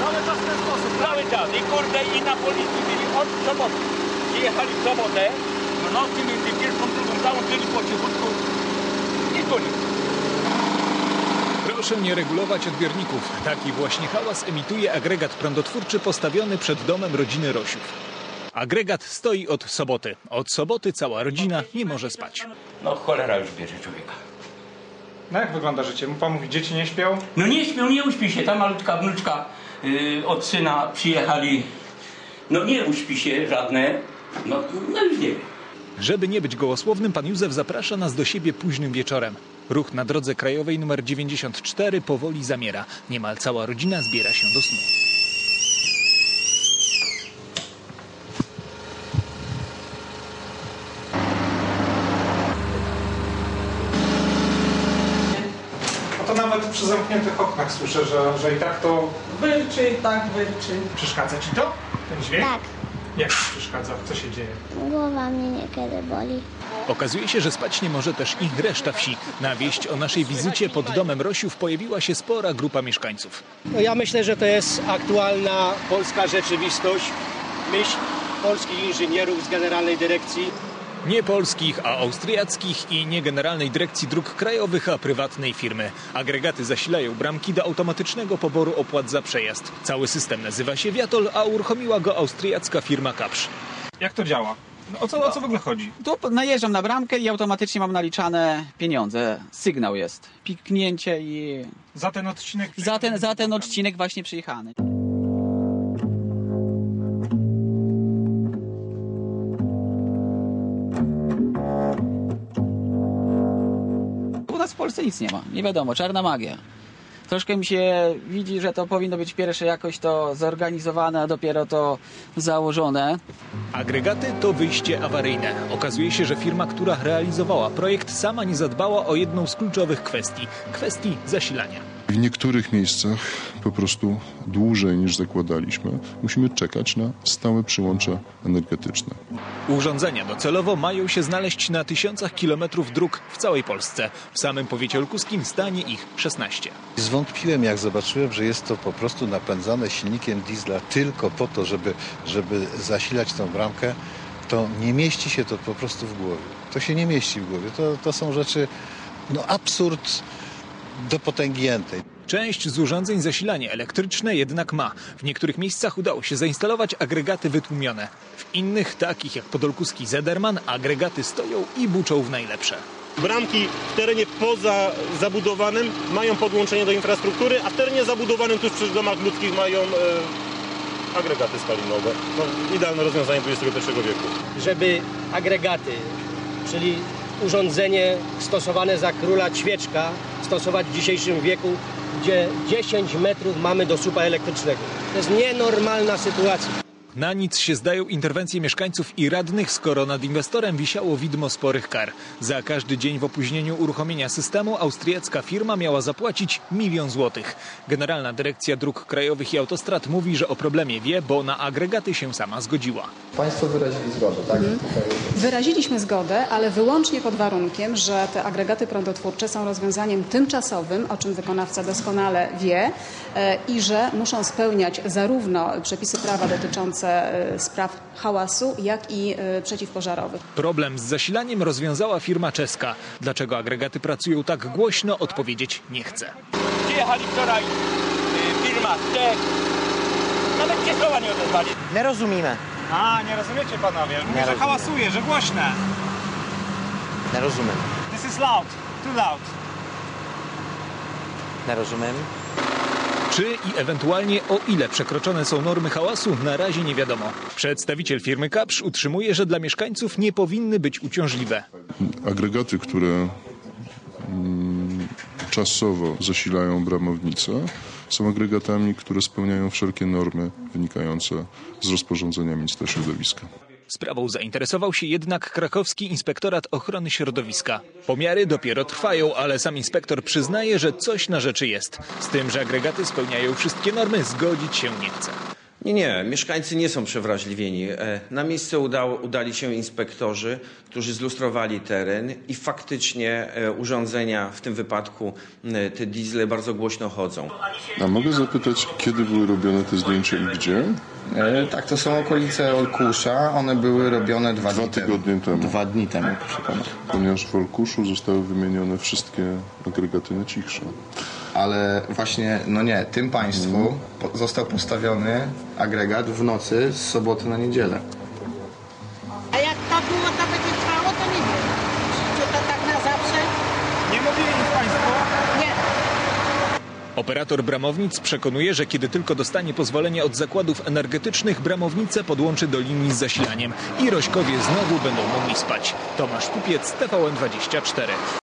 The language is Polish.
Cały czas w ten sposób. Cały czas. I kurde, i na policji byli od soboty. Przyjechali w sobotę, w nocy między pierwszą, drugą, całą byli po cichutku i tu nic. Proszę nie regulować odbiorników. Taki właśnie hałas emituje agregat prądotwórczy postawiony przed domem rodziny Rosiów. Agregat stoi od soboty. Od soboty cała rodzina nie może spać. No cholera już bierze człowieka. No jak wygląda życie? Pan mówi, dzieci nie śpią? No nie śpią, nie uśpi się. Ta malutka wnuczka yy, od syna przyjechali. No nie uśpi się żadne. No, no już nie wiem. Żeby nie być gołosłownym, pan Józef zaprasza nas do siebie późnym wieczorem. Ruch na drodze krajowej nr 94 powoli zamiera. Niemal cała rodzina zbiera się do snu. Nawet przy zamkniętych oknach słyszę, że, że i tak to Wyrczy, tak wyrczy. przeszkadza ci to? Ten dźwięk? Tak, Jak ci przeszkadza? Co się dzieje? głowa mnie niekiedy boli. Okazuje się, że spać nie może też i reszta wsi. Na wieść o naszej wizycie pod domem Rosiów pojawiła się spora grupa mieszkańców. No ja myślę, że to jest aktualna polska rzeczywistość, myśl polskich inżynierów z Generalnej Dyrekcji. Nie polskich, a austriackich i nie Generalnej Dyrekcji Dróg Krajowych, a prywatnej firmy. Agregaty zasilają bramki do automatycznego poboru opłat za przejazd. Cały system nazywa się Viatol, a uruchomiła go austriacka firma Kapsz. Jak to działa? No, o, co, o co w ogóle chodzi? Tu najeżdżam na bramkę i automatycznie mam naliczane pieniądze. Sygnał jest. Piknięcie i Za ten odcinek... za ten, za ten odcinek właśnie przyjechany. Polsce nic nie ma. Nie wiadomo, czarna magia. Troszkę mi się widzi, że to powinno być pierwsze jakoś to zorganizowane, a dopiero to założone. Agregaty to wyjście awaryjne. Okazuje się, że firma, która realizowała projekt, sama nie zadbała o jedną z kluczowych kwestii kwestii zasilania. W niektórych miejscach po prostu dłużej niż zakładaliśmy musimy czekać na stałe przyłącza energetyczne. Urządzenia docelowo mają się znaleźć na tysiącach kilometrów dróg w całej Polsce. W samym powiecie olkuskim stanie ich 16. Zwątpiłem, jak zobaczyłem, że jest to po prostu napędzane silnikiem diesla tylko po to, żeby, żeby zasilać tą bramkę. To nie mieści się to po prostu w głowie. To się nie mieści w głowie. To, to są rzeczy, no absurd do potęgi jętej. Część z urządzeń zasilanie elektryczne jednak ma. W niektórych miejscach udało się zainstalować agregaty wytłumione. W innych, takich jak Podolkuski Zederman, agregaty stoją i buczą w najlepsze. Bramki w terenie poza zabudowanym mają podłączenie do infrastruktury, a w terenie zabudowanym tuż przy domach ludzkich mają e, agregaty spalinowe. No, idealne rozwiązanie XXI wieku. żeby agregaty, czyli urządzenie stosowane za króla ćwieczka, stosować w dzisiejszym wieku, gdzie 10 metrów mamy do słupa elektrycznego. To jest nienormalna sytuacja. Na nic się zdają interwencje mieszkańców i radnych, skoro nad inwestorem wisiało widmo sporych kar. Za każdy dzień w opóźnieniu uruchomienia systemu austriacka firma miała zapłacić milion złotych. Generalna Dyrekcja Dróg Krajowych i Autostrad mówi, że o problemie wie, bo na agregaty się sama zgodziła. Państwo wyrazili zgodę, tak? Wyraziliśmy zgodę, ale wyłącznie pod warunkiem, że te agregaty prądotwórcze są rozwiązaniem tymczasowym, o czym wykonawca doskonale wie, e, i że muszą spełniać zarówno przepisy prawa dotyczące e, spraw hałasu, jak i e, przeciwpożarowych. Problem z zasilaniem rozwiązała firma czeska. Dlaczego agregaty pracują tak głośno, odpowiedzieć nie chce. Przyjechali wczoraj y, firma z Czech. Nawet się słowa nie odezwali. Nie rozumiemy. A, nie rozumiecie panowie. Mówię, że rozumiem. hałasuje, że głośne. Nie rozumiem. This is loud. Too loud. Nie rozumiem. Czy i ewentualnie o ile przekroczone są normy hałasu, na razie nie wiadomo. Przedstawiciel firmy Kapsz utrzymuje, że dla mieszkańców nie powinny być uciążliwe. Agregaty, które mm, czasowo zasilają bramownice, są agregatami, które spełniają wszelkie normy wynikające z rozporządzenia ministra środowiska. Sprawą zainteresował się jednak krakowski inspektorat ochrony środowiska. Pomiary dopiero trwają, ale sam inspektor przyznaje, że coś na rzeczy jest. Z tym, że agregaty spełniają wszystkie normy, zgodzić się nie chce. Nie, nie, mieszkańcy nie są przewrażliwieni. E, Na miejsce udało, udali się inspektorzy, którzy zlustrowali teren i faktycznie e, urządzenia, w tym wypadku te diesle, bardzo głośno chodzą. A mogę zapytać, kiedy były robione te zdjęcia i gdzie? E, tak, to są okolice Olkusza. One były robione dwa, Dwa dni tygodnie temu. Dwa dni temu, proszę pana. Ponieważ w Olkuszu zostały wymienione wszystkie agregaty na cichsze. Ale właśnie, no nie, tym państwu po, został postawiony agregat w nocy z soboty na niedzielę. A jak długo to będzie trwało, to nie wiem. Czy to tak na zawsze? Nie mówili nic Państwo? Nie. Operator bramownic przekonuje, że kiedy tylko dostanie pozwolenie od zakładów energetycznych, bramownicę podłączy do linii z zasilaniem i Rośkowie znowu będą mogli spać. Tomasz Kupiec, TVN24.